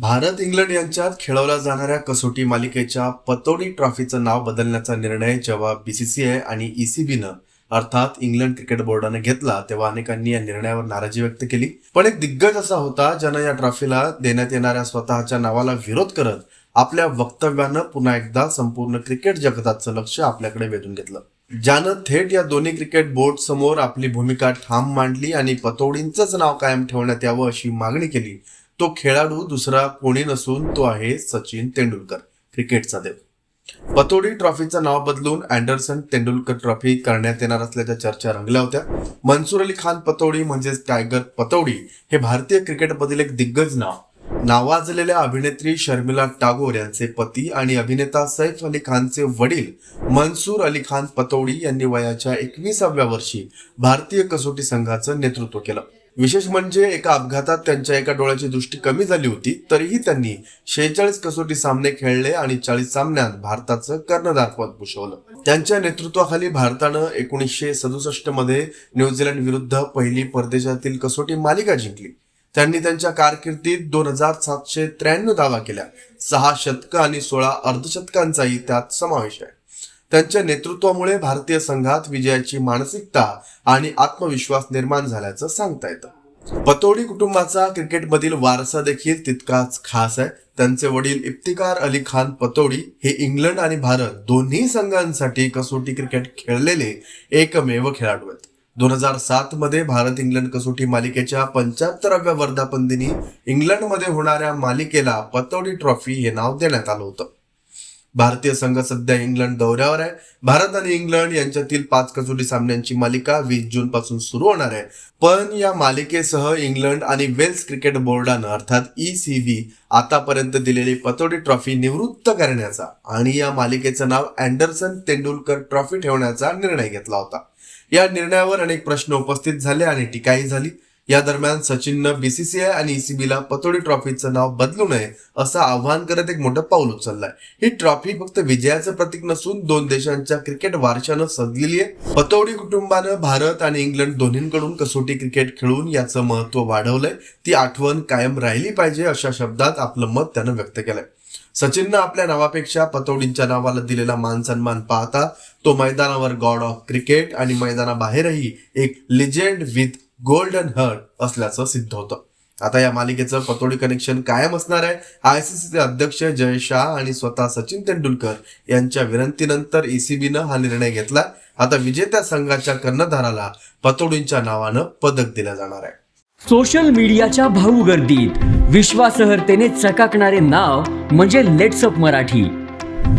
Bharat England यांच्यात खेळवल्या जाणाऱ्या कसोटी मालिकेच्या पतोडी ट्रॉफीचं नाव बदलण्याचा निर्णय जेव्हा बीसीसीआय आणि ईसीबीनं अर्थात इंग्लंड क्रिकेट बोर्डाने घेतला तेव्हा अनेकांनी या निर्णयावर नाराजी व्यक्त केली. पण एक दिग्गज असा होता ज्यानं या ट्रॉफीला देण्यात येणाऱ्या स्वतःच्या नावाला विरोध करत आपल्या वक्तव्यानं पुन्हा एकदा संपूर्ण क्रिकेट जगताचं लक्ष आपल्याकडे वेधून घेतलं. ज्यानं थेट या दोन्ही क्रिकेट बोर्ड समोर आपली भूमिका ठाम मांडली आणि पतोडींचंच नाव कायम ठेवण्यात यावं अशी मागणी केली तो खेळाडू दुसरा कोणी नसून तो आहे सचिन तेंडुलकर क्रिकेटचा देव. पतोडी ट्रॉफीचं नाव बदलून अँडरसन तेंडुलकर ट्रॉफी करण्यात येणार असल्याच्या चर्चा रंगल्या होत्या. मनसूर अली खान पतोडी म्हणजेच टायगर पतोडी हे भारतीय क्रिकेटमधील एक दिग्गज नाव. नावाजलेल्या अभिनेत्री शर्मिला टागोर यांचे पती आणि अभिनेता सैफ अली खानचे वडील मनसूर अली खान पतौडी यांनी वयाच्या एकविसाव्या वर्षी भारतीय कसोटी संघाचं नेतृत्व केलं. विशेष म्हणजे एका अपघातात त्यांच्या एका डोळ्याची दृष्टी कमी झाली होती तरीही त्यांनी शेहेचाळीस कसोटी सामने खेळले आणि चाळीस सामन्यात भारताचं कर्णधारपद पुषवलं भूषवलं. त्यांच्या नेतृत्वाखाली भारतानं एकोणीसशे सदुसष्टमध्ये न्यूझीलंड विरुद्ध पहिली परदेशातील कसोटी मालिका जिंकली. त्यांनी त्यांच्या कारकिर्दीत दोन हजार सातशे त्र्याण्णव धावा केल्या. सहा शतकं आणि सोळा अर्धशतकांचाही त्यात समावेश आहे. त्यांच्या नेतृत्वामुळे भारतीय संघात विजयाची मानसिकता आणि आत्मविश्वास निर्माण झाल्याचं सांगता येतं. पतोडी कुटुंबाचा क्रिकेटमधील वारसा देखील तितकाच खास आहे. त्यांचे वडील इफ्तिकार अली खान पतोडी हे इंग्लंड आणि भारत दोन्ही संघांसाठी कसोटी क्रिकेट खेळलेले एकमेव खेळाडू आहेत. दोन हजार सात मध्ये भारत इंग्लंड कसोटी मालिकेच्या पंच्याहत्तराव्या वर्धापन दिनी इंग्लंडमध्ये होणाऱ्या मालिकेला पतोडी ट्रॉफी हे नाव देण्यात आलं होतं. भारतीय संघ सध्या इंग्लंड दौऱ्यावर आहे. भारत आणि इंग्लंड यांच्यातील पाच कसोटी सामन्यांची मालिका वीस जून पासून सुरू होणार आहे. पण या मालिकेसह इंग्लंड आणि वेल्स क्रिकेट बोर्डानं अर्थात ई सी व्ही आतापर्यंत दिलेली पतोडी ट्रॉफी निवृत्त करण्याचा आणि या मालिकेचं नाव अँडरसन तेंडुलकर ट्रॉफी ठेवण्याचा निर्णय घेतला होता. या निर्णयावर अनेक प्रश्न उपस्थित झाले आणि टीकाही झाली. या दरम्यान सचिननं बीसीसीआय आणि ईसीबीला पतोडी ट्रॉफीचं नाव बदलू नये असं आव्हान करत एक मोठं पाऊल उचललंय. ही ट्रॉफी फक्त विजयाचं प्रतीक नसून दोन देशांच्या क्रिकेट वारशानं सजलेली आहे. पतोडी कुटुंबानं भारत आणि इंग्लंड दोन्हींकडून कसोटी क्रिकेट खेळून याचं महत्त्व वाढवलंय. ती आठवण कायम राहिली पाहिजे अशा शब्दात आपलं मत त्यानं व्यक्त केलंय. सचिननं आपल्या नावापेक्षा पतौडींच्या नावाला दिलेला मान सन्मान पाहता तो मैदानावर गॉड ऑफ क्रिकेट आणि मैदानाबाहेरही एक लिजेंड विथ गोल्डन हर्ट असल्याचं सिद्ध होतं. आता या मालिकेचं पतोडी कनेक्शन कायम असणार आहे. आयसीसीचे अध्यक्ष जय शाह आणि स्वतः सचिन तेंडुलकर यांच्या विनंतीनंतर ईसीबीनं हा निर्णय घेतला. आता विजेत्या संघाच्या कर्णधाराला पतोडींच्या नावानं पदक दिलं जाणार आहे. सोशल मीडियाच्या भाऊ गर्दीत विश्वासार्हतेने चकाकणारे नाव म्हणजे लेट्सअप मराठी.